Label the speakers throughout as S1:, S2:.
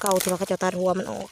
S1: เก่าที่ว่าเขาจะตัดหัวมันออก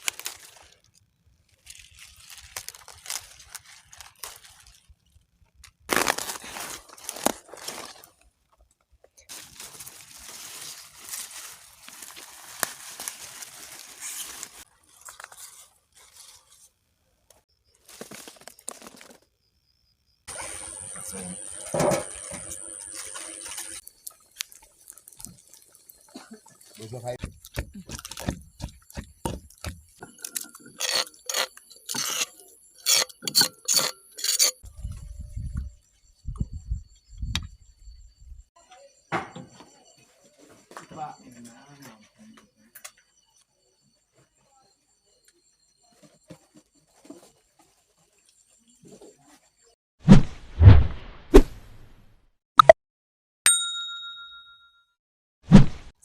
S2: เห็นไห
S1: ม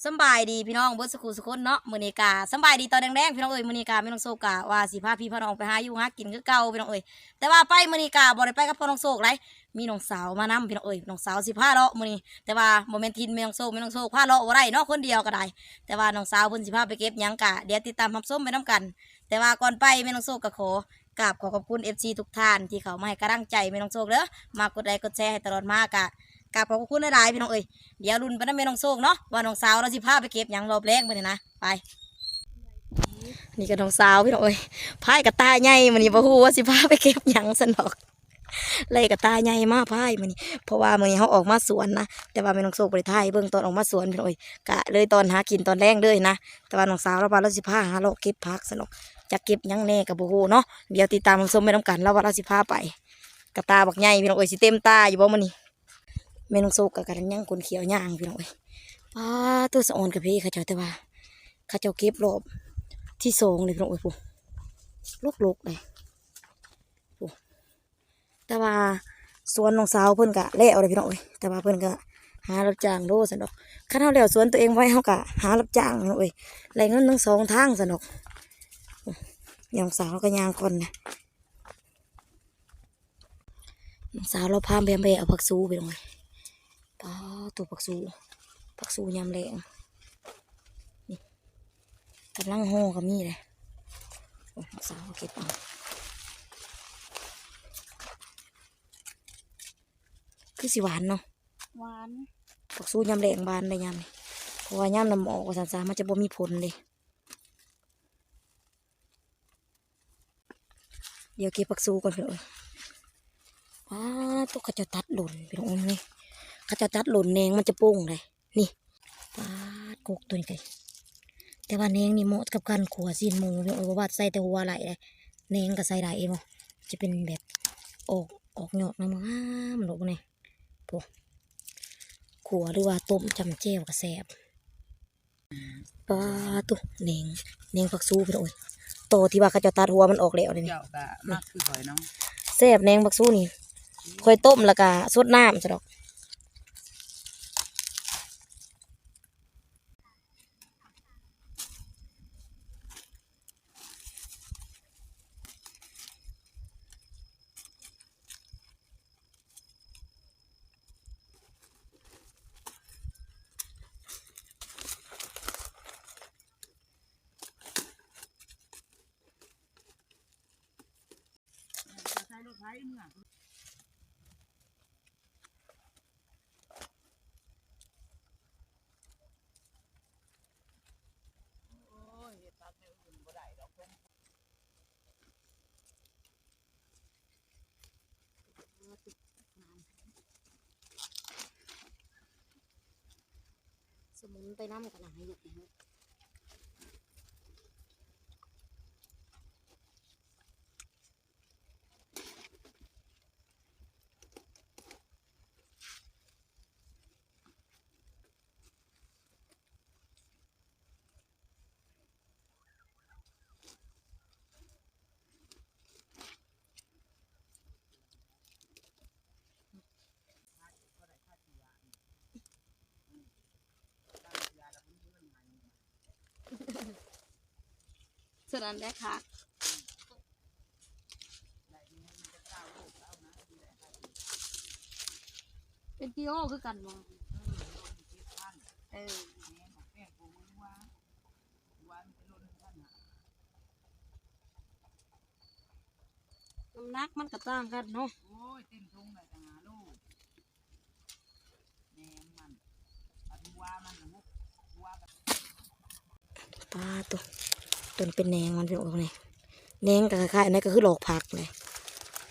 S1: สบายดีพี่น้องเบิร์สกูสุคนเนาะมือนีกาสบายดีตอนแดงๆพี่น้องเอ้ยมือนีกาไม่ต้องโศกกะว่าสิพาพี่พ่อน้องไปหาอยู่หากินคือเก่าพี่น้องเอ้ยแต่ว่าไปมือนีกาบ่ได้ไปกับพ่อน้องโศกไรมีน้องสาวมานํพี่น้องเอ้ยน้องสาวสิพาเลาะมือนี้แต่ว่าโมเมนทินไม่ต้องโศกไม่ต้องโศกพาเลาะบ่ได้เนาะคนเดียวก็ได้ แต่ว่าน้องสาวเพิ่นสิพาไปเก็บยังกะเดี๋ยวติดตามรับชมไปน้กัน แต่ว่าก่อนไปไม่ต้องโศกก็ขอกราบขอขอบคุณ FC ทุกท่านที่เขามาให้กำลังใจไม่ต้องโศกเด้อมากดไลค์กดแชร์ให้ตลอดมากะ กราบขอบคุณหลายๆพี่น้องเอ้ยเดี๋ยวรุ่นไปนั่นไม่น้องโซกเนาะว่าน้องสาวเราสิพาไปเก็บหยังรอบแรกมาเนี่ยนะไปนี่ก็น้องสาวพี่น้องเอ้ยพายกับตาใหญ่มันนี่บ่ฮู้ว่าสิพาไปเก็บหยังสนอกเลยกับตาใหญ่มากพายมันนี่เพราะว่ามันนี่เขาออกมาสวนนะแต่ว่าไม่น้องโซกไปถ่ายเบิ่งตอนออกมาสวนพี่น้องเอ้ยกะเลยตอนหากินตอนแรกเลยนะแต่ว่าน้องสาวเราว่าเราสิพาหาเลาะเก็บผักสนอกจะเก็บหยังแน่กับบ่ฮู้เนาะเดี๋ยวติดตามชมไปน้ำกันแล้วว่าเราสิพาไปกระตาบักใหญ่พี่น้องเอ้ยสิเต็มตาอยู่บ่มันนี่ แม่น้องโซกกับกันยังคนเขียวย่างพี่น้องเอ้ยป้าตัวสะออนกับพี่เขาเจ้าแต่ว่าเขาเจ้าเก็บรอบที่สองเลยพี่น้องเอ้ยปุ๊ลกลกๆเลยปุ๊แต่ว่าสวนน้องสาวเพิ่นกะแล้วเลยพี่น้องเอ้ยแต่ว่าเพิ่นก็หารับจ้างโลสันดอกข้าเท่าแล้วสวนตัวเองไว้เฮากะหารับจ้างพี่น้องเอ้ยแรงเงินทั้งสองทางสันดอกย่างสาวก็ยางก่อนนะน้องสาวเราพามแบมเบเอาผักซูไปลงเลย ป้าตัวผักสูผักสูยำแรงนี่กำลังห่อกับมีเลยโอ้ยสาวเอาเก็บเอาคือสิหวานเนาะ
S3: หวาน
S1: ผักสูยำแรงบานได้ยำนี่เพราะว่ายำน้ำออกว่าสันสามันจะบ่มีผลเลยเดี๋ยวเก็บผักสูก่อนพี่น้องป้าตัวเขาจะตัดหล่นพี่น้องนี่ เขาจะตัดหล่นแหนงมันจะโป่งเลยนี่ปาดกกตัวนี้ไงแต่ว่าแหนงนี่เหมาะกับการขัวซีนหมูเออว่าใส่แต่หัวไหลเลยแหนงก็ใส่ได้เองบ่จะเป็นแบบออกออกหยอกน้ำงามหลกนี่พวกขัวหรือว่าต้มจำเจียวก็แซ่บปลาตุแหนงแหนงผักซูไปโอ้ยโตที่ว่าเขาจะตัดหัวมันออกแล้วเลยนี่
S3: เจ้าก็มากคือหอยเนาะ
S1: แซ่บแหนงผักซูนี่ค่อยต้มแล้วก็สดน้ำซะดอก
S3: ใช้รถไถเมื่อโอ้ยเฮ็ดตัดแนวอื่นบ่ได้ดอกเพิ่น
S1: มุนไปน้ำกันหนังให้หยุดนะ สลันได้ค่ะเป็นกีโอคือกันมั้งเออ
S3: น้ำหนั
S1: กมันก็ต่างกันเนาะ
S3: โอ้ยเต็มทุ่งเลยจัาลูกแมมันปลาทูวามันหรือวัว
S1: ปลาตัว ตัวนี้เป็นแนงมันเป็นออกไงแนงก็คล้ายๆอันนี้ก็คือหลอกผักเลย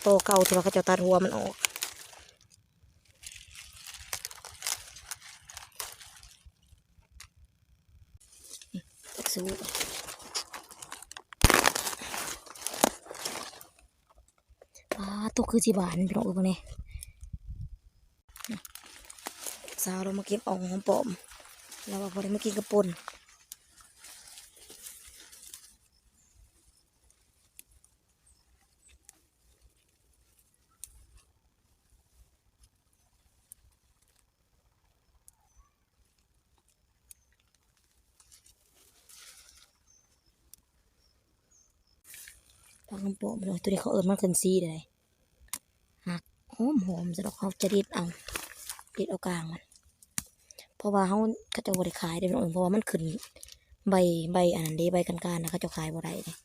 S1: โตเก่าที่ว่าเขาจะตัดหัวมันออกตักสู้ปลาตัวคือจีบานเป็นออกไงสาวเรามาเก็บอ่องหอมปอม แล้วว่าพอได้มากินกระปุน มเลยตัวนี้เขาเอิญมันขึ้นซีเลยหักหอมหอมจะดอกเขาจะดิดเอาดิดเอากลางมัน เพราะว่าเขาเขาจะบริขายได้เป็นอื่นเพราะว่ามันขึ้นใบใบอันนั้นดีใบกันการนะเขาจะขายบ่ได้เลย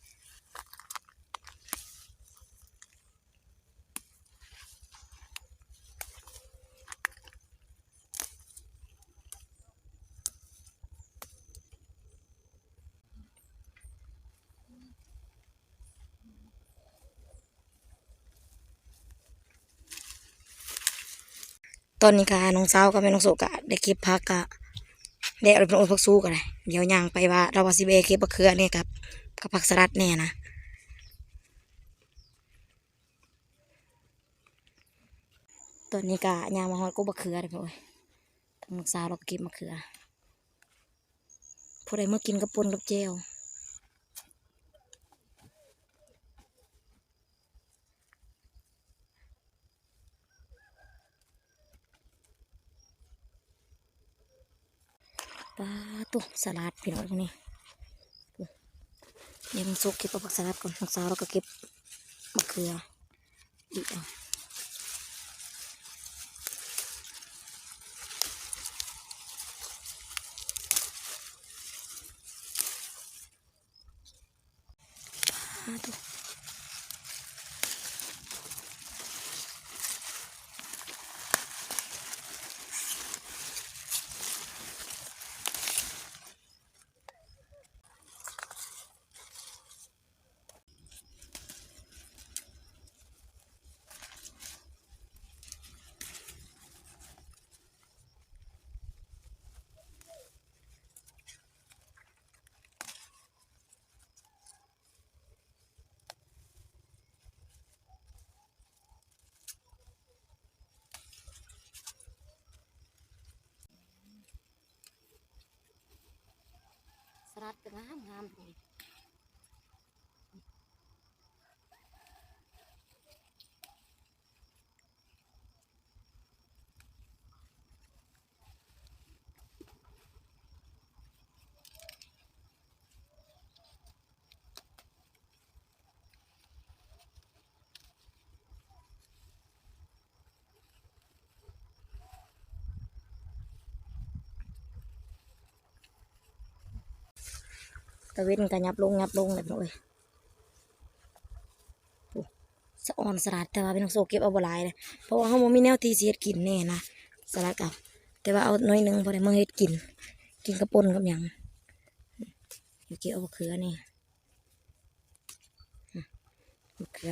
S1: ตอนนี้ค่ะน้องสาวกับแม่น้องโสกะได้เก็บผักกะได้เอาไปโอนพักสู้กันเลยเดี๋ยวย่างไปว่าเราว่าสิเบเก็บมะเขือเนี่ยกับกับผักสลัดแน่นะตอนนี้กะย่างมาฮอดก็มะเขือเลยพ่อยน้องสาวเราก็เก็บมะเขือผู้ใดเมื่อกินกับปนกับเจล ปลาตุสลัดพี่น้องตรงนี้เดี๋ยวน้องสุกเก็บผักสลัดก่อนน้องสาวเราก็เก็บมะเขือดีเอาปาตุสลัดก็งามงามเเวนกันยับลงยับลงเลยพี่น้องเอ้ยสะออนสลัดแต่ว่าเป็นน้องโซเก็บเอาบหลายเลยเพราะว่าเขาบ่มีแนวที่สิเฮ็ดกินแน่นะสลัดกับแต่ว่าเอาน้อยหนึงพอได้มาเฮ็ดกิน กินกระปนกับหยังเกี่ยวเก็บเอาเขือนี่อืมมะเขือ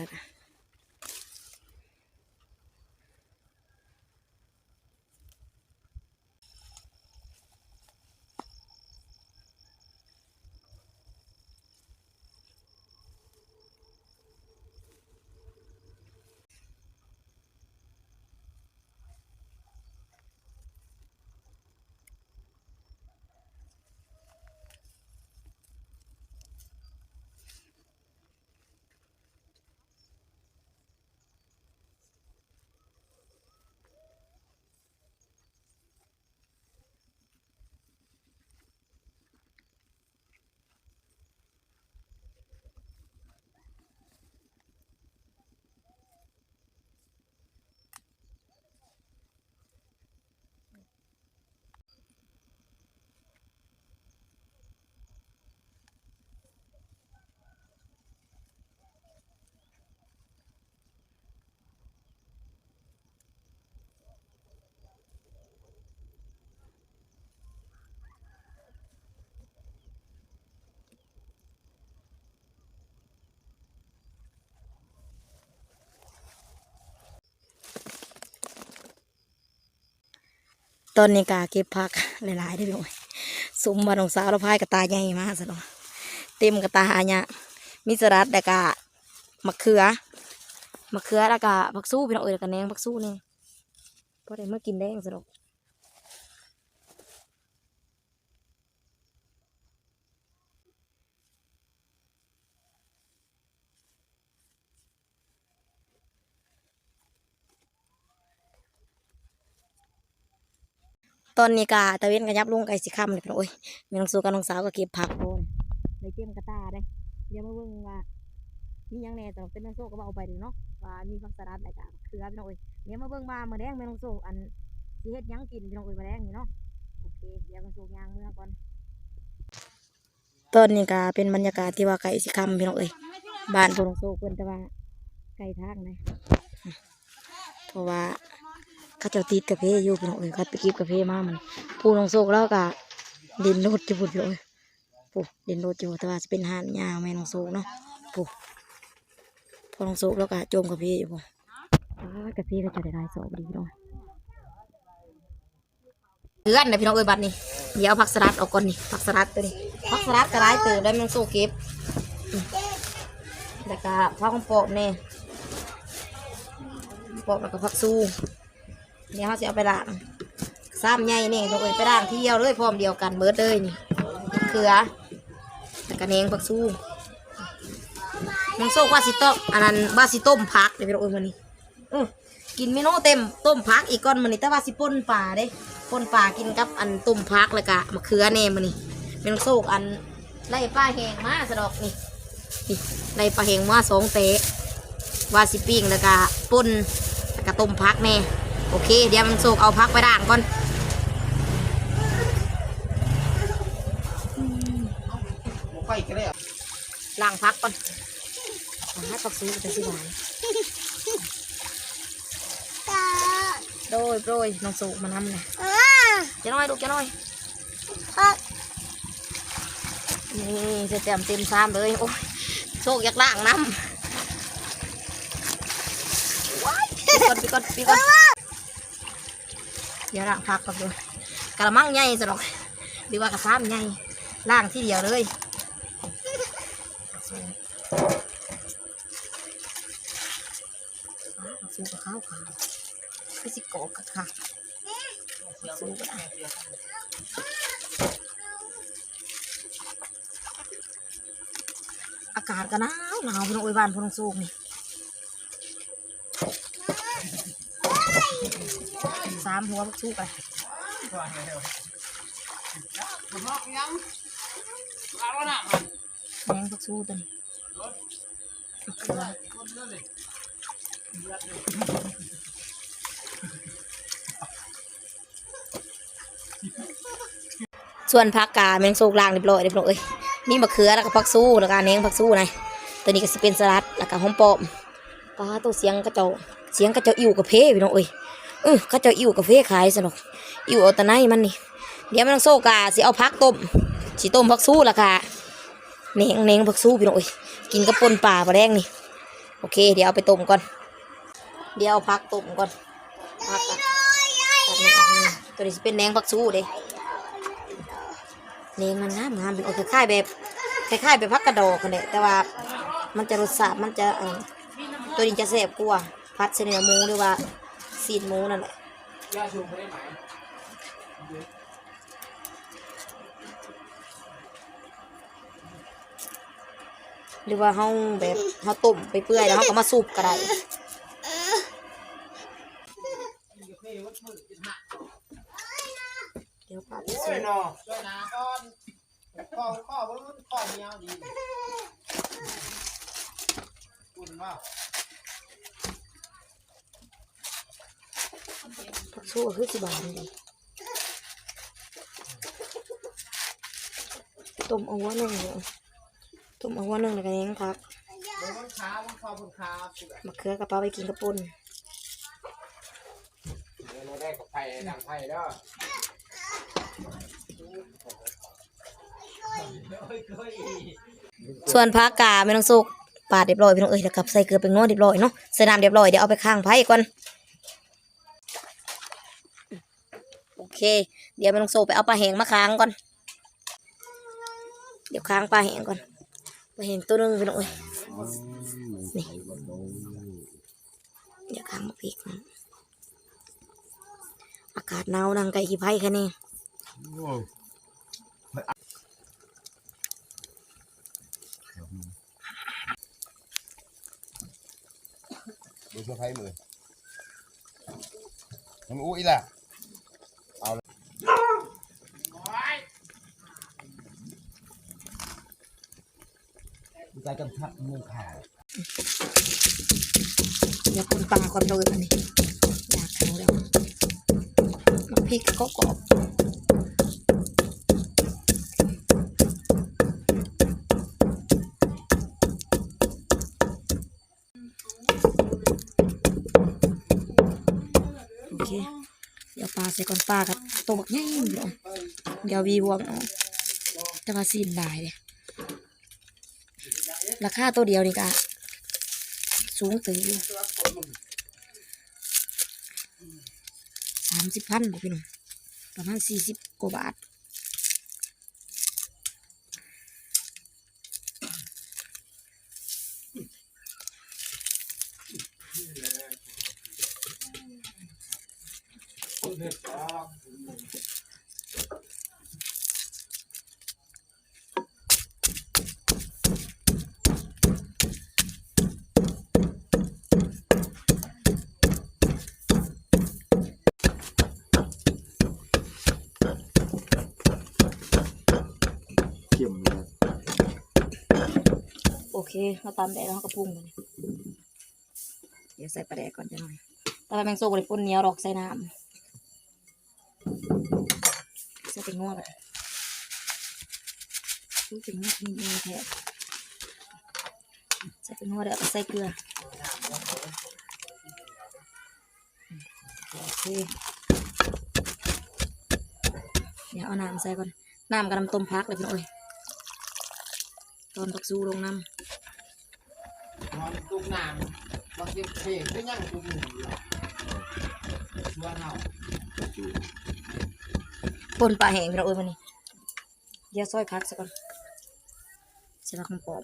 S1: ตอนนี้กาเก็บผักหลายๆได้อพี่น้องสมบัติของสาวเราพายกระตาใหญ่มากสิเนาะเต็มกระตาหาเนี่ยมิสรัดแต่กะมะเขือมะเขือแล้วก็ผักสู้พี่น้องเอ๋ยแล้วก็แนงผักสู้นี่พอได้เมื่อกินแดงสะดอก ตอนนี้กาตะเวนกันยับลุงไก่สิค่ำเลยพี่น้องเอ้ยแมีน้องสู้กับน้องสาวก็เก็บผักโอนได้เต็มกระตาได้เดี๋ยวมาเบิ่งว่ามียังแน่แต่เป็นน้องโซ่ก็เอาไปดูเนาะว่ามีผักสลัดอะไรกับเขือพี่น้องเอ้ยเดี๋ยวมาเบิ่งมาเมื่อแดงแม่น้องโซ่อันสิเฮ็ดยังกินพี่น้องเอ้ยเมื่อแดงนี่เนาะโอเคเดี๋ยวมาโซ่ยางเมื่อก่อนตอนนี้ก็เป็นบรรยากาศที่ว่าไก่สิคำพี่น้องเอ้ยบ้านพวกน้องโซ่เพิ่นแต่ว่าไก่ทางนะเพราะว่า ขาเจ้าติดกาแฟอยู่พี่น้องเอ้ยเขาไปเกิบกาแฟมามันผู้น้องโซ่แล้วก็เดินรถอยู่พุ่นพี่น้องเอ้ยปุ๊เดินรถอยู่แต่ว่าจะเป็นหานยาวแม่นองโซ่เนาะปุ๊พอลงสุกแล้วก็จมกับพี่อยู่บ่อ้ายกับพี่ก็จะได้รายสอบดีเนาะเพื่อนนะพี่น้องเอ้ยบัดนี้เดี๋ยวผักสลัดออกก่อนนี่ผักสลัดตัวนี้ผักสลัดก็ได้เติมได้มันสู้เก็บแล้วก็ผักของโปอบนี่ยปอบแล้วก็ผักสู้ เดี๋ยวเขาจะเอาไปล้างซ้ำใหญ่นี่โองเอ้ยไปล้างที่เดียวเลยพร้อมเดียวกันเบิดเลยนี่เกลือแล้วก็เนงผักสู้น้องโซกว่าสิต้มอันนั้นว่าสิต้มผักเดี๋ยวไปเอามันนี้เออกินเมนูเต็มต้มผักอีกก้อนมันนี้แต่ว่าสิป่นปลาเด้ป่นปลากินกับอันต้มผักแล้วก็มะเขือแหน่มันนี่ม่น้องโซกอันไล่ปลาแหงมาสะดอกนี่นี่ไล่ปลาแหงมาสองเตะว่าสิปิ้งแล้วก็ป่นแล้วก็ต้มผักแน่ โอเค เดี๋ยวแม่น้องโซกเอาผักไปด่างก่อน
S2: ไปกันเลย
S1: ล้างผักก่อนให้ผักซื้อจะสิหวานโดยโดยน้องสุมานำเลยจะน้อยลูกจะน้อยนี่จะเต็มเต็มซ้ำเลยโอ้ยโชคอยากล้างน้ำว้ายปีก่อนปีก่อนปีก่อน เดี๋ยวล้างพักก่อนดูกระมังใหญ่สะดอกหรือว่ากระซ้ำใหญ่ล้างที่เดียวเลยสูกับข้าวขาวคือสิกอกับค่ะสู้ก็ได้อากาศก็หนาวหนาวพี่น้องอ้ยบ้านพี่น้องสูงนี่ สามหัวสู้ไป
S2: ผมลอกยัง
S1: แมงพักสู้ตัวนี้เลือส่วนผักกาแมงโซกล่างเรียบร้อยเรียบร้อยเอ้ยนี่มะเขือแล้วก็ผักสู้แล้วก็แหนงผักสู้นะตัวนี้ก็สิเป็นสลัดแล้วก็หอมปอมปลาตัวเสียงกระเจ้าเสียงกระเจ้าอิ่วกระเพพี่น้องเอ้ย เออกระเจ้าอิ่วกระเพขายสนุกอิ่วเอาตะไนมันนี่ เดี๋ยวแมงโซกาสิเอาผักต้มสิต้มผักสู้ล้วก็แหนงแหนงผักสู้พี่น้องเอ้ยกินกับปนป่าปลาแดงนี่ โอเค เดี๋ยวเอาไปต้มก่อน เดี๋ยวเอาผักต้มก่อนผักอะตัดนี่อนตัวนี้เป็นแนงผักสู้เด้เลี้ยงมันงามงามเป็นโอ้คล้ายๆแบบคล้ายๆแบบพักกระดอกกันแหละแต่ว่ามันจะรสชาติมันจะตัวนี้จะแซ่บกว่าพัดเสนอหมูหรือว่า ซีนหมูนั่นแหละหรือว่าเฮาแบบเฮาต้มไปเปื่อยแล้วเฮาก็มาสุบก็ได้เดี๋ยวปาดไปสุ
S2: วย
S1: บ
S2: หนอช่วยนาก่อนข้อข้อมันข้อเมียวดีคุณว่า
S1: ผัก สู้ก็คือสิบาทนี่ต้มเอาหัวหนึ่งเลยต้มเอาหัวหนึ่งแล้วก็ยังพัก
S2: บนบนขาบนคอบนขาเสือ
S1: มะเขือกระเป๋าไปกินกระปุน
S2: เราได้กับไผ่ดังไผ่เด้อ
S1: ส่วนผักกาไม่ต้องสุกปาดเรียบร้อยพี่น้องเอ้ยแล้วกับใส่เกลือเป็นนวดเรียบร้อยเนาะใส่น้ำเรียบร้อยเดี๋ยวเอาไปข้างไผ่ก่อนโอ เค เดี๋ยวม่น้องโซไปเอาปลาแหงมาค้างก่อน เดี๋ยวค้างปลาแหงก่อน ปลาแหงตัวนึงพี่น้อยนี่เดี๋ยวค้างมาพริกนอากาศหนาวนังไก่ขี้ไผ่แค่นี้
S2: ดูเสื้อไผ่มือมันอุ้ยล่ะเอาเลย ใจกำชับมืองข่าว
S1: เดี๋ยวคนปลาก่อนเลยอันนี้อยากทางแล้วน้ำพริกก็กรอบโอเค เดี๋ยวปลาใส่ก่อนปลากับตัวบักใหญ่อยู่เนาะเดี๋ยววีวัวมันออกแต่ว่าซีนหลายเลย ราคาตัวเดียวนี่กะสูงตื่นอยู่สามสิบพันบอกพี่หนุ่งประมาณสี่สิบกว่าบาท
S2: เค
S1: เราตามแดดแล้วเราก็ปรุงมันเดี๋ยวใส่ปลาแดกก่อนจะหน่อยตาแมงโซ่บริปุ่นเหนียวหรอกใส่น้ำใส่เป็นงวดไปรู้เป็นงวดมีเองแท้ใส่เป็นงวดแล้วก็ใส่เกลือโอเคเดี๋ยวเอาน้ำใส่ก่อนน้ำกับน้ำต้มพักเลยพี่น้อยตอนผักซูลงน้ำ
S2: ตุ้งน้ำบางทีเพลงก็ยังตุ้งหนึ่งอยู่ชวนเอา
S1: ปนปลาแห้งพี่น้องเอ้ยมันนี่เดี๋ยวซอยพักสักก่อนใส่ผักหอมปอม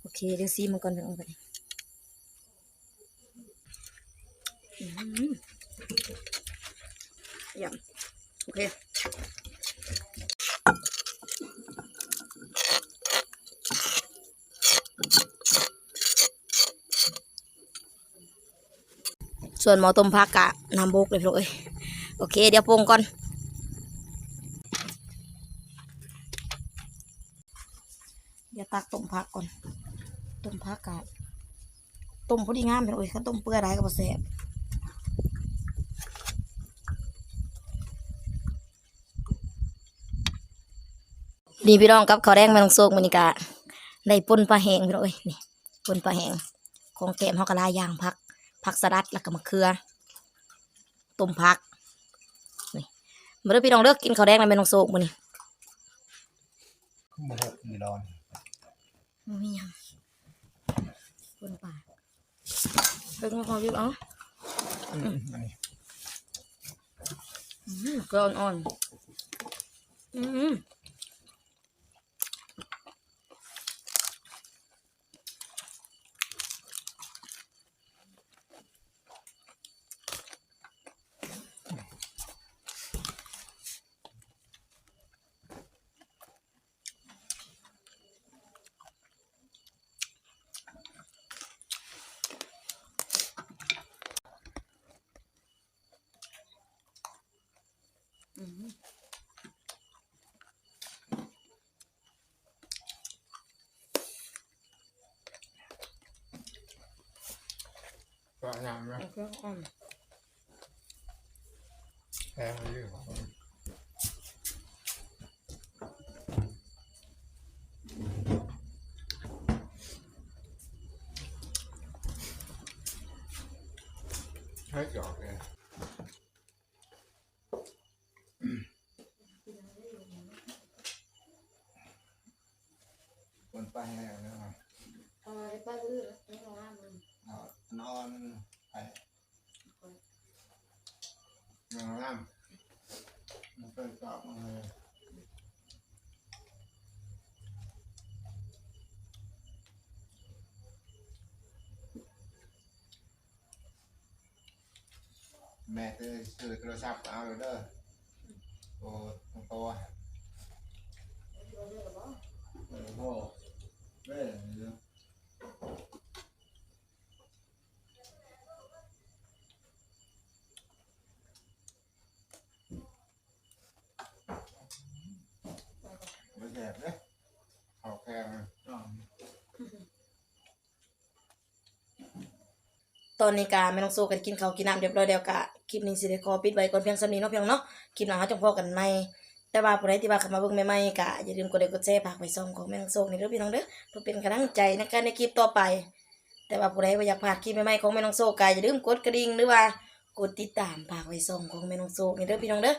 S1: โอเคเดี๋ยวซีมันก่อนพี่น้องไปยำโอเคส่วนหมอต้มผักกะน้ำโบกเลยพี่น้องเอ้ยโอเค เดี๋ยวปรุงก่อน มพอดีงามพี่น้องเอ้ยถ้าต้มเปื่อยไรก็บ่แซ่บนี่พี่น้องกับข้าวแดงแม่น้องโซกมันนี่กะได้ป่นปลาแห้งพี่น้องเอ้ยนี่ป่นปลาแห้งของแกมเฮากะลายอย่างผักผักสลัดแล้วก็มะเขือต้มผักนี่มาเด้อพี่น้องเด้อกินข้าวแดงแล้วแม่น้องโซกมื้อนี้
S2: ขึ้นมาหกมีนอน
S1: บ่มีหยังป่นปลา เบิ่งมาพออยู่เอ้าอืมเกลืออ่อนๆอืม
S2: ก็น้ำนะ
S1: เกลืออ่อน
S2: แพงเยอะใช้จอกเลย แล้วเนาะ
S1: เออไปบื้อไม่ลงน้ำมึง
S2: เอานอนไปนอนน้ำมันเป็นกรอบมาเลย แม่จะซื้อโทรศัพท์เอาเลยเด้อโอ้ตัวโตอะเออโหเว้ยเดี๋ยวไม่แสบเลยเขาแข็งอ่า
S1: ตอนนี้กาไม่ต้องโซกันกินข้าวกินน้ำเรียบร้อยแล้วกะ คลิปนี้สิได้ขอปิดไว้ก่อนเพียงสำนี้เนาะเพียงเนาะคลิปหน้าเราจะพอกันใหม่แต่ว่าผู้ใดที่ว่าเข้ามาเบิ่งใหม่ๆกะอย่าลืมกดไลค์กดแชร์ฝากไว้ส่องของแม่น้องโซกนี่เด้อพี่น้องเด้อเพื่อเป็นกำลังใจในการในคลิปต่อไป แต่ว่าผู้ใดว่าอยากพลาดคลิปใหม่ๆของแม่น้องโซกกะอย่าลืมกดกระดิ่งหรือว่ากดติดตามฝากไว้ส่องของแม่น้องโซกนี่เด้อพี่น้องเด้อ